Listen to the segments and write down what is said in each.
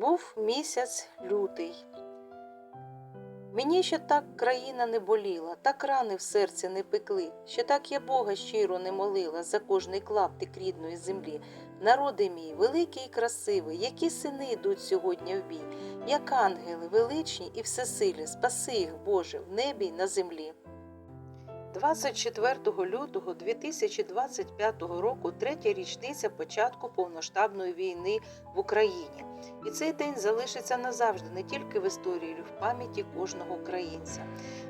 Був місяць лютий. Мені ще так країна не боліла, так рани в серці не пекли, ще так я Бога щиро не молила за кожний клаптик рідної землі. Народи мій, великий і красивий, які сини йдуть сьогодні в бій, як ангели величні і всесилі, спаси їх, Боже, в небі й на землі. 24 лютого 2025 року третя річниця початку повноштабної війни в Україні. І цей день залишиться назавжди не тільки в історії, але й в пам'яті кожного українця.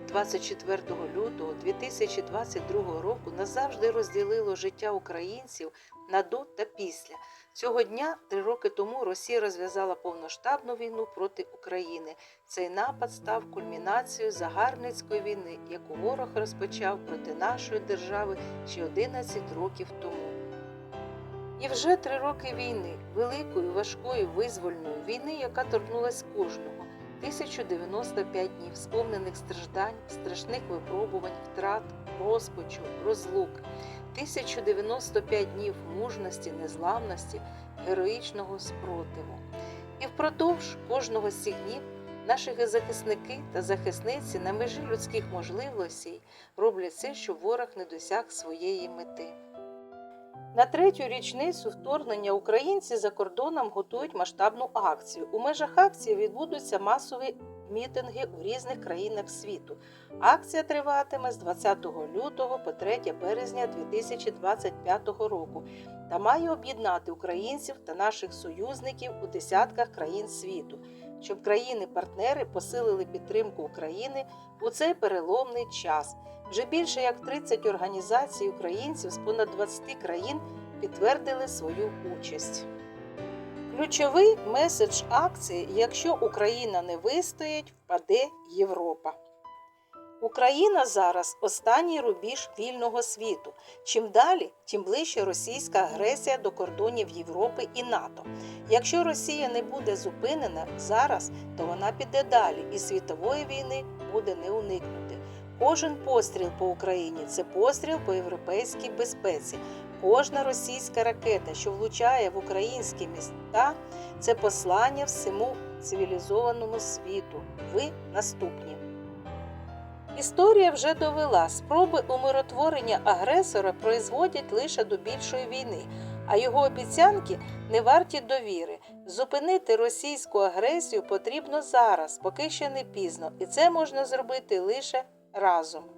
24 лютого 2022 року назавжди розділило життя українців на до та після. Цього дня, три роки тому, Росія розв'язала повноштабну війну проти України. Цей напад став кульмінацією загарбницької війни, яку ворог розпочав проти нашої держави ще 11 років тому. І вже три роки війни, великої, важкої, визвольної війни, яка торкнулась кожного. 1095 днів сповнених страждань, страшних випробувань, втрат, розпачу, розлук, 1095 днів мужності, незламності, героїчного спротиву. І впродовж кожного з цих днів наші захисники та захисниці на межі людських можливостей роблять все, щоб ворог не досяг своєї мети. На третю річницю вторгнення українці за кордоном готують масштабну акцію. У межах акції відбудуться масові мітинги у різних країнах світу. Акція триватиме з 20 лютого по 3 березня 2025 року та має об'єднати українців та наших союзників у десятках країн світу, щоб країни-партнери посилили підтримку України у цей переломний час. Вже більше як 30 організацій українців з понад 20 країн підтвердили свою участь. Ключовий меседж акції: якщо Україна не вистоїть, впаде Європа. Україна зараз останній рубіж вільного світу. Чим далі, тим ближче російська агресія до кордонів Європи і НАТО. Якщо Росія не буде зупинена зараз, то вона піде далі, і світової війни буде не уникнути. Кожен постріл по Україні це постріл по європейській безпеці. Кожна російська ракета, що влучає в українські міста, це послання всьому цивілізованому світу. Ви наступні. Історія вже довела, спроби умиротворення агресора призводять лише до більшої війни, а його обіцянки не варті довіри. Зупинити російську агресію потрібно зараз, поки ще не пізно, і це можна зробити лише разом.